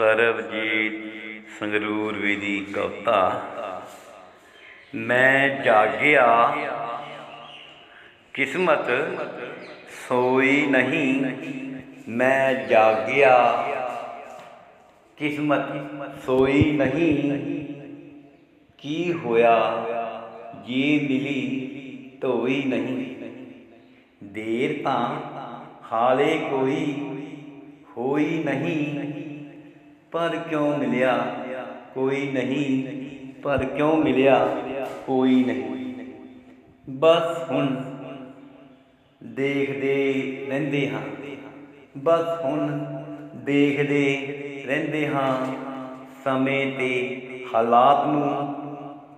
ਸਰਬਜੀਤ ਸੰਗਰੂਰ ਵੀ ਦੀ ਕਵਿਤਾ ਮੈਂ ਜਾਗਿਆ ਕਿਸਮਤ ਸੋਈ ਨਹੀਂ ਮੈਂ ਜਾਗਿਆ ਕਿਸਮਤ ਸੋਈ ਨਹੀਂ ਕੀ ਹੋਇਆ ਜੇ ਮਿਲੀ ਧੋਈ ਨਹੀਂ ਦੇਰ ਤਾਂ ਹਾਲੇ ਕੋਈ ਹੋਈ ਨਹੀਂ ਪਰ ਕਿਉਂ ਮਿਲਿਆ? ਕੋਈ ਨਹੀਂ, ਪਰ ਕਿਉਂ ਮਿਲਿਆ? ਕੋਈ ਨਹੀਂ। ਬਸ ਹੁਣ ਦੇਖਦੇ ਰਹਿੰਦੇ ਹਾਂ। ਬਸ ਹੁਣ ਦੇਖਦੇ ਰਹਿੰਦੇ ਹਾਂ। ਸਮੇਂ ਤੇ ਹਾਲਾਤ ਨੂੰ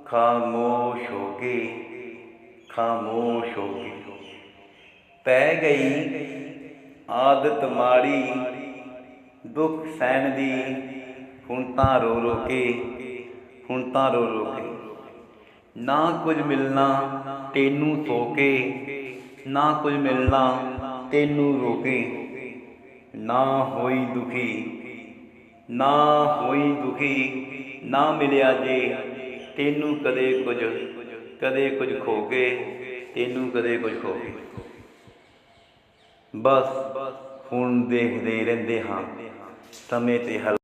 ਖਾਮੋਸ਼ ਹੋ ਕੇ, ਖਾਮੋਸ਼ ਹੋ ਕੇ। ਪੈ ਗਈ ਆਦਤ ਮਾੜੀ ਦੁੱਖ ਸਹਿਣ ਦੀ ਹੁਣ ਤਾਂ ਰੋ ਰੋ ਕੇ, ਹੁਣ ਤਾਂ ਰੋ ਰੋ ਕੇ। ਨਾ ਕੁਝ ਮਿਲਣਾ ਤੈਨੂੰ ਸੋ ਕੇ, ਨਾ ਕੁਝ ਮਿਲਣਾ ਤੈਨੂੰ ਰੋ ਕੇ। ਨਾ ਹੋਈ ਦੁਖੀ, ਨਾ ਹੋਈ ਦੁਖੀ, ਨਾ ਮਿਲਿਆ ਜੇ, ਤੈਨੂੰ ਕਦੇ ਕੁਝ ਕਦੇ ਕੁਝ ਖੋ ਕੇ, ਤੈਨੂੰ ਕਦੇ ਕੁਝ ਖੋ ਕੇ। ਬਸ ਹੁਣ ਦੇਖਦੇ ਰਹਿੰਦੇ ਹਾਂ। ਸਮੇਂ ਤੇ ਹਲ